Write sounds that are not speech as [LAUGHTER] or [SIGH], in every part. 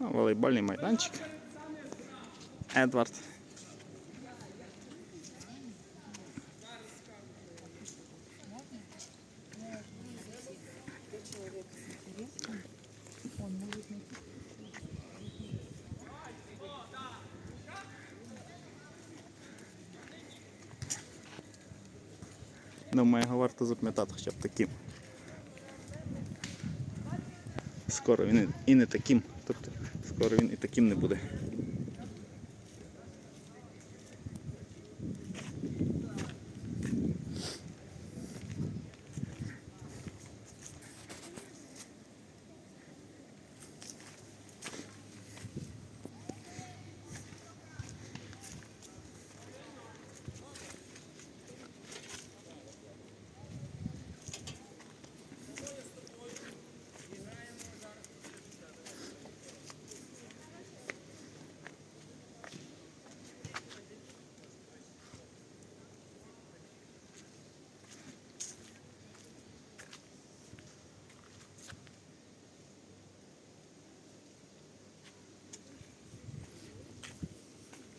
Ну, волейбольний майданчик. Едвард. Думаю, його варто запам'ятати хоча б таким. Скоро він і не таким. Тобто скоро він і таким не буде.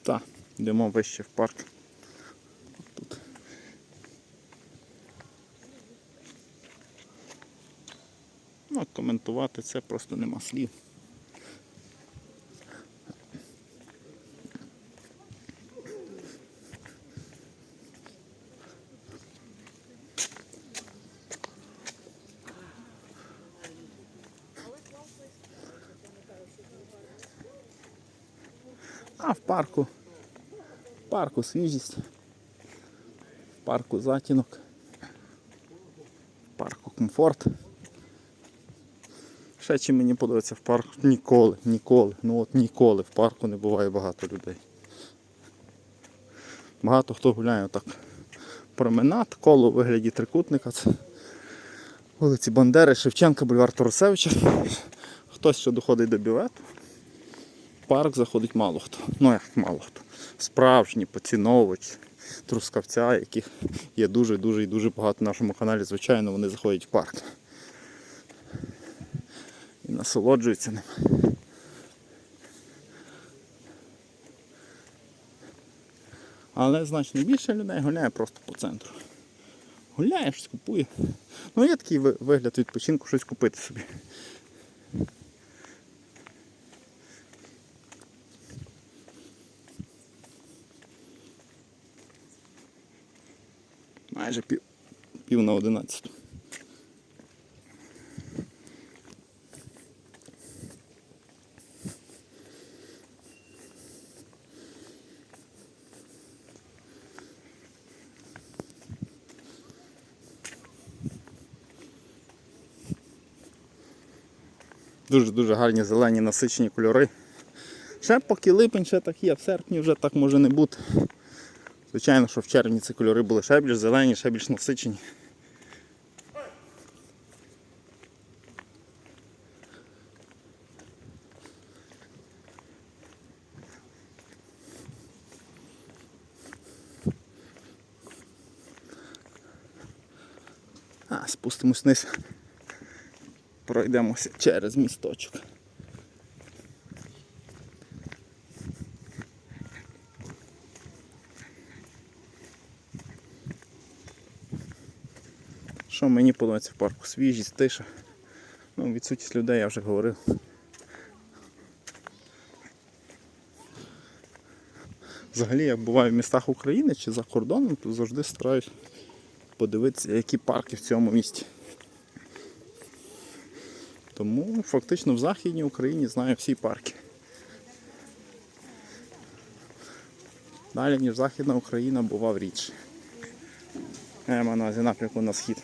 Так, йдемо вище в парк. Ну, коментувати це просто нема слів. А в парку. Парку свіжість. Парку затінок. В парку комфорт. Ще чим мені подобається в парку ніколи, ніколи, ну от ніколи в парку не буває багато людей. Багато хто гуляє отак. Променад, коло у вигляді трикутника. Це вулиці Бандери, Шевченка, бульвар Торосевича. Хтось ще доходить до бювету парк заходить мало хто. Ну як мало хто. Справжні поціновувачі трускавця, яких є дуже-дуже і дуже багато в нашому каналі, звичайно, вони заходять в парк. І насолоджуються ним. Але значно більше людей гуляє просто по центру. Гуляє, щось купує. Ну є такий вигляд відпочинку, щось купити собі. Майже пів, пів на одинадцяту. Дуже-дуже гарні зелені насичені кольори. Ще поки липень, ще так є, в серпні вже так може не бути. Звичайно, що в червні ці кольори були ще більш зелені, ще більш насичені. А, спустимось вниз. Пройдемося через місточок. Що мені подобається в парку? Свіжість, тиша. Ну, відсутність людей я вже говорив. Взагалі, як буваю в містах України чи за кордоном, то завжди стараюсь подивитися, які парки в цьому місті. Тому фактично в Західній Україні знаю всі парки. Далі, ніж Західна Україна бував рідше. Я маю на увазі напрямку на схід.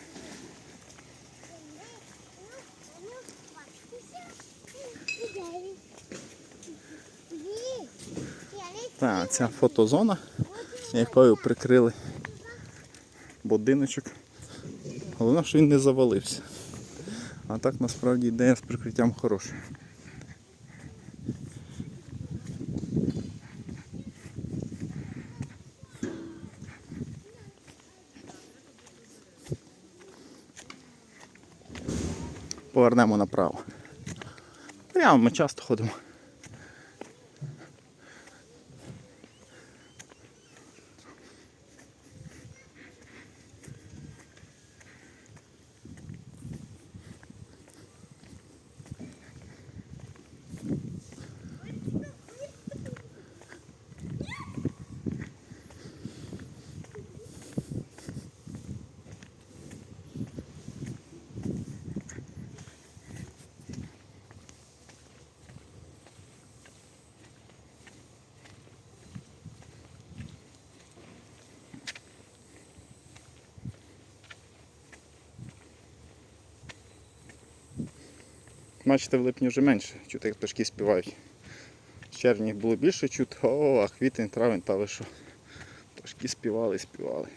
Так, ця фотозона, якою прикрили будиночок. Головне, що він не завалився. А так насправді ідея з прикриттям хороша. Повернемо направо. Прямо ми часто ходимо. Бачите, в липні вже менше, чути, як пташки співають. В червні було більше чути, о, а квітень, травень, та ви що. Пташки співали, співали.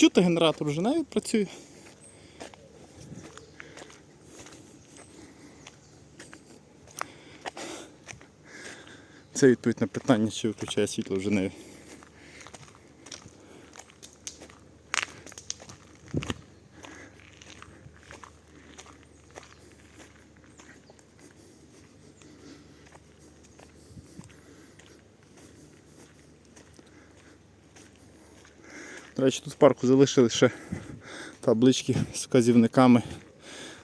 Чути генератор вже навіть працює. Це відповідь на питання, чи виключає світло в Женеві. До речі, тут в парку залишили ще таблички з вказівниками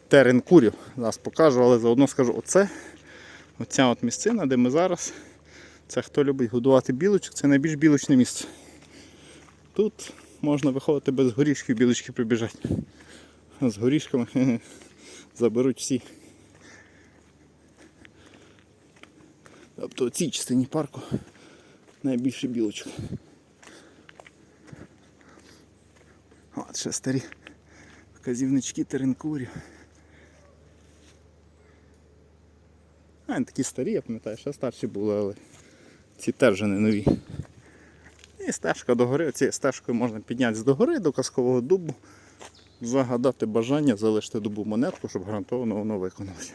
терен курів. Зараз покажу, але заодно скажу, оце, оця от місцина, де ми зараз. Це хто любить годувати білочок, це найбільш білочне місце. Тут можна виходити без горішків, білочки прибіжать. З горішками [LAUGHS] заберуть всі. Тобто у цій частині парку найбільше білочок. Ще старі вказівнички теренкурів. А, вони такі старі, я пам'ятаю, ще старші були, але ці теж не нові. І стежка до гори, цією стежкою можна піднятися до гори, до казкового дубу, загадати бажання, залишити дубу монетку, щоб гарантовано воно виконалося.